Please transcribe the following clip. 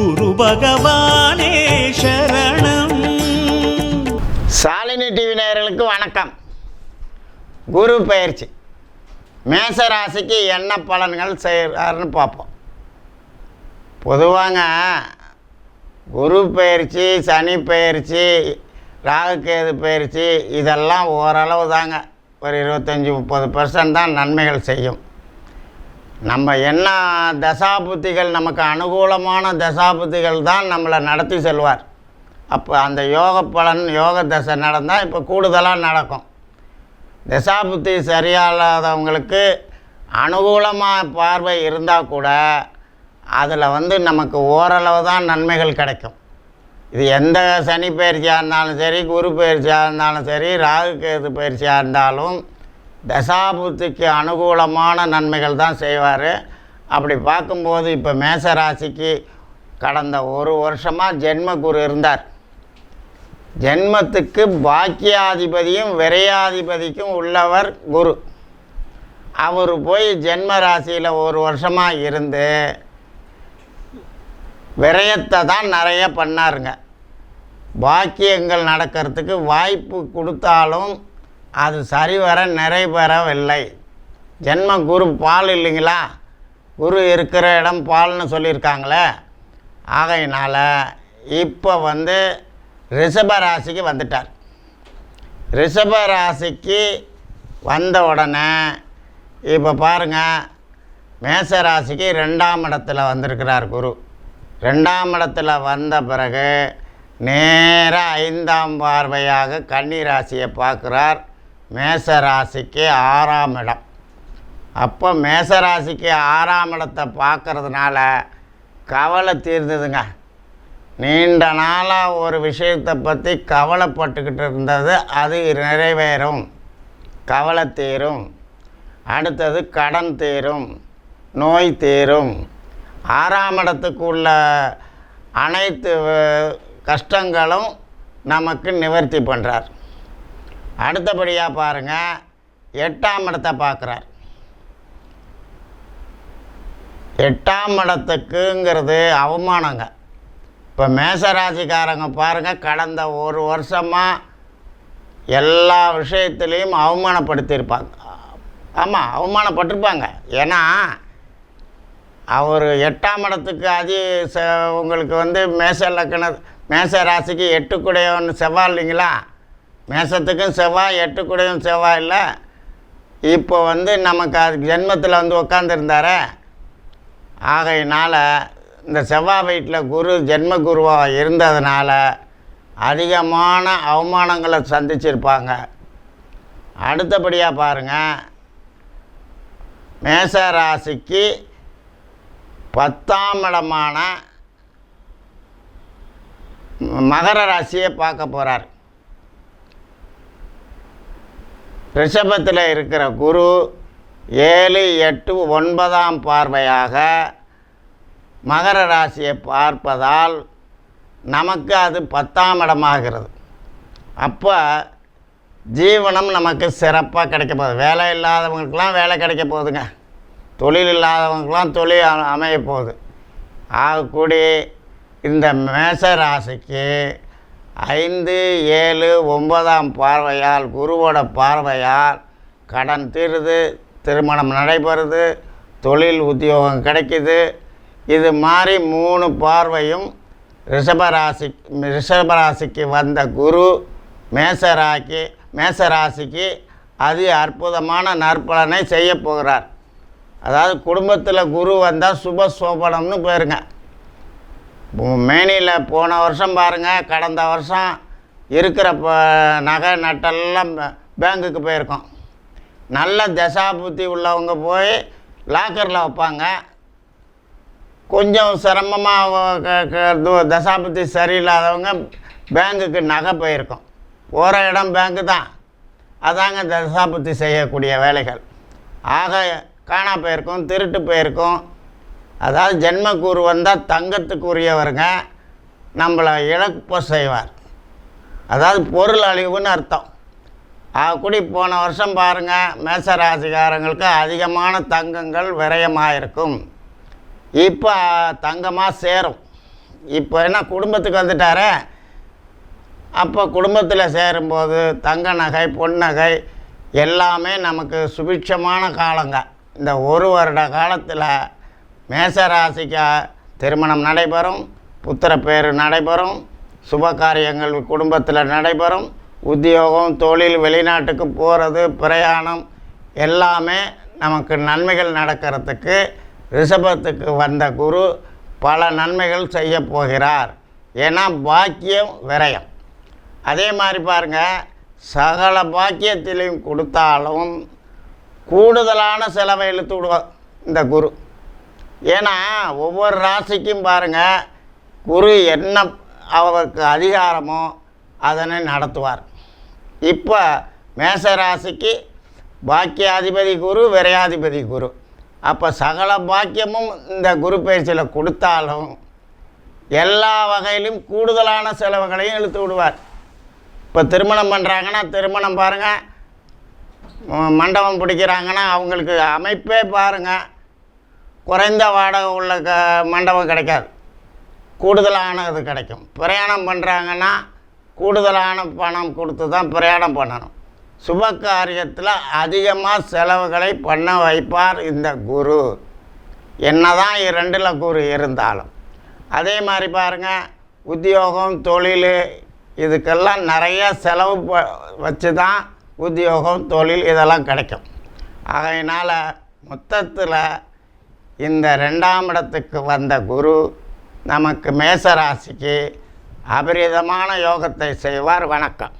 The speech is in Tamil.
குரு பகவானே சரணம். சாலினி டிவி நேயர்களுக்கு வணக்கம். குரு பயிற்சி மேச ராசிக்கு என்ன பலன்கள் செய்கிறாருன்னு பார்ப்போம். பொதுவாங்க குரு பயிற்சி சனி பயிற்சி ராகுகேது பயிற்சி இதெல்லாம் ஓரளவு தாங்க ஒரு இருபத்தஞ்சி முப்பது பர்சன்ட் தான் நன்மைகள் செய்யும். நம்ம என்ன தசாபுத்திகள் நமக்கு அனுகூலமான தசாபுத்திகள் தான் நம்மளை நடத்தி செல்வார். அப்போ அந்த யோக பலன் யோக தசை நடந்தால் இப்போ கூடுதலாக நடக்கும். தசாபுத்தி சரியாகாதவங்களுக்கு அனுகூலமாக பார்வை இருந்தால் கூட அதில் வந்து நமக்கு ஓரளவு தான் நன்மைகள் கிடைக்கும். இது எந்த சனி பயிற்சியாக இருந்தாலும் சரி குரு பயிற்சியாக இருந்தாலும் சரி ராகு கேது பயிற்சியாக இருந்தாலும் தசாபுத்திக்கு அனுகூலமான நன்மைகள் தான் செய்வார். அப்படி பார்க்கும்போது இப்போ மேச ராசிக்கு கடந்த ஒரு வருஷமாக ஜென்ம குரு இருந்தார். ஜென்மத்துக்கு பாக்கியாதிபதியும் விரையாதிபதிக்கும் உள்ளவர் குரு. அவர் போய் ஜென்ம ராசியில் ஒரு வருஷமாக இருந்து விரயத்தை தான் நிறைய பண்ணாருங்க. பாக்கியங்கள் நடக்கிறதுக்கு வாய்ப்பு கொடுத்தாலும் அது சரிவர நிறைவேறவில்லை. ஜென்ம குரு பால் இல்லைங்களா? குரு இருக்கிற இடம் பால்னு சொல்லியிருக்காங்களே. ஆகையினால் இப்போ வந்து ரிஷப ராசிக்கு வந்துட்டார். ரிஷப ராசிக்கு வந்த உடனே இப்போ பாருங்கள் மேச ராசிக்கு ரெண்டாம் இடத்துல வந்திருக்கிறார் குரு. ரெண்டாம் இடத்துல வந்த பிறகு நேராக ஐந்தாம் பார்வையாக கன்னி ராசியை பார்க்குறார். மேச ராசிக்கு ஆறாம் இடம். அப்போ மேச ராசிக்கு ஆறாம் இடத்தை பார்க்கறதுனால கவலை தீர்ந்ததுங்க. நீண்ட நாளாக ஒரு விஷயத்தை பற்றி கவலைப்பட்டுக்கிட்டு இருந்தது அது நிறைவேறும். கவலை தீரும். அடுத்தது கடன் தீரும். நோய் தீரும். ஆறாம் இடத்துக்கு உள்ள அனைத்து கஷ்டங்களும் நமக்கு நிவர்த்தி பண்ணுறார் அடுத்தபடியாக பாருங்கள் எட்டாம் இடத்தை பார்க்குறார். எட்டாம் இடத்துக்குங்கிறது அவமானங்க. இப்போ மேசராசிக்காரங்க பாருங்கள் கடந்த ஒரு வருஷமாக எல்லா விஷயத்துலேயும் அவமானப்படுத்தியிருப்பாங்க. ஆமாம் அவமானப்பட்டிருப்பாங்க. ஏன்னா அவர் எட்டாம் இடத்துக்கு அதி ச உங்களுக்கு வந்து மேச லக்கண மேச ராசிக்கு எட்டுக்குடையவன் செவ்வாய் இல்லைங்களா? மேசத்துக்கும் செவ்வாய் எட்டுக்குடையும் செவ்வாய் இல்லை. இப்போ வந்து நமக்கு அது ஜென்மத்தில் வந்து உக்காந்துருந்தாரே. ஆகையினால் இந்த செவ்வாய் வீட்டில் குரு ஜென்ம குருவாக இருந்ததுனால அதிகமான அவமானங்களை சந்திச்சிருப்பாங்க. அடுத்தபடியாக பாருங்கள் மேச ராசிக்கு பத்தாம் இடமான மகர ராசியை பார்க்க போகிறார் ரிஷபத்தில் இருக்கிற குரு ஏழு எட்டு ஒன்பதாம் பார்வையாக மகர ராசியை பார்ப்பதால் நமக்கு அது பத்தாம் இடமாகிறது. அப்போ ஜீவனம் நமக்கு சிறப்பாக கிடைக்க போகுது. வேலை இல்லாதவங்களுக்கெல்லாம் வேலை கிடைக்க போகுதுங்க. தொழில் இல்லாதவங்களுக்கெல்லாம் தொழில் அமைய போகுது. ஆகக்கூடிய இந்த மேச ராசிக்கு ஐந்து ஏழு ஒன்பதாம் பார்வையால் குருவோட பார்வையால் கடன் தீருது திருமணம் நடைபெறுது தொழில் உத்தியோகம் கிடைக்கிது. இது மாதிரி மூணு பார்வையும் ரிஷபராசி ரிஷபராசிக்கு வந்த குரு மேசராக்கி மேசராசிக்கு அதி அற்புதமான நற்பலனை செய்ய போகிறார். அதாவது குடும்பத்தில் குரு வந்தால் சுப சோபனம்னு போயிருங்க மேனியில் போன வருஷம் பாருங்கள் கடந்த வருஷம் இருக்கிற ப நகை நட்டெல்லாம் பேங்குக்கு போயிருக்கோம். நல்ல தசாபுத்தி உள்ளவங்க போய் லாக்கரில் வைப்பாங்க. கொஞ்சம் சிரமமாக தசாபுத்தி சரியில்லாதவங்க பேங்குக்கு நகை போயிருக்கோம். போகிற இடம் பேங்கு தான். அதாங்க தசாபுத்தி செய்யக்கூடிய வேலைகள். ஆக காணா போயிருக்கும் திருட்டு போயிருக்கும். அதாவது ஜென்மக்கூறு வந்தால் தங்கத்துக்குரியவருங்க நம்மளை இழப்பு செய்வார். அதாவது பொருள் அழிவுன்னு அர்த்தம். கூடி போன வருஷம் பாருங்கள் மேசராசிகாரங்களுக்கு அதிகமான தங்கங்கள் விரயமாக இருக்கும் இப்போ தங்கமாக சேரும். இப்போ என்ன குடும்பத்துக்கு வந்துட்டாரே? அப்போ குடும்பத்தில் சேரும்போது தங்க நகை பொன் நகை எல்லாமே நமக்கு சுபிட்சமான காலங்க. இந்த ஒரு வருட காலத்தில் மேசராசிக்கு திருமணம் நடைபெறும் புத்திர பேர் நடைபெறும் சுப காரியங்கள் குடும்பத்தில் நடைபெறும் உத்தியோகம் தொழில் வெளிநாட்டுக்கு போகிறது பிரயாணம் எல்லாமே நமக்கு நன்மைகள் நடக்கிறதுக்கு ரிஷபத்துக்கு வந்த குரு பல நன்மைகள் செய்ய போகிறார். ஏன்னா பாக்கியம் விரயம். அதே மாதிரி பாருங்க சகல பாக்கியத்திலையும் கொடுத்தாலும் கூடுதலான செலவை இழுத்து விடுவார் இந்த குரு. ஏன்னா ஒவ்வொரு ராசிக்கும் பாருங்க குரு என்ன அவருக்கு அதிகாரமோ அதனை நடத்துவார். இப்போ மேச ராசிக்கு பாக்கியாதிபதி குரு விரையாதிபதி குரு. அப்போ சகல பாக்கியமும் இந்த குரு பயிற்சியில் கொடுத்தாலும் எல்லா வகையிலும் கூடுதலான செலவுகளையும் இழுத்து விடுவார். இப்போ திருமணம் பண்ணுறாங்கன்னா திருமணம் பாருங்கள் மண்டபம் பிடிக்கிறாங்கன்னா அவங்களுக்கு அமைப்பே பாருங்கள் குறைந்த வாடகை உள்ள க மண்டபம் கிடைக்காது. கூடுதலானது கிடைக்கும். பிரயாணம் பண்ணுறாங்கன்னா கூடுதலான பணம் கொடுத்து தான் பிரயாணம் பண்ணணும். சுப காரியத்தில் அதிகமாக செலவுகளை பண்ண வைப்பார் இந்த குரு. என்ன தான் இரண்டில் குரு இருந்தாலும். அதே மாதிரி பாருங்கள் உத்தியோகம் தொழில் இதுக்கெல்லாம் நிறைய செலவு ப வச்சு தான் உத்தியோகம் தொழில் இதெல்லாம் கிடைக்கும். ஆகையினால் மொத்தத்தில் இந்த ரெண்டாம் இடத்துக்கு வந்த குரு நமக்கு மேசராசிக்கு அபரிதமான யோகத்தை செய்வார். வணக்கம்.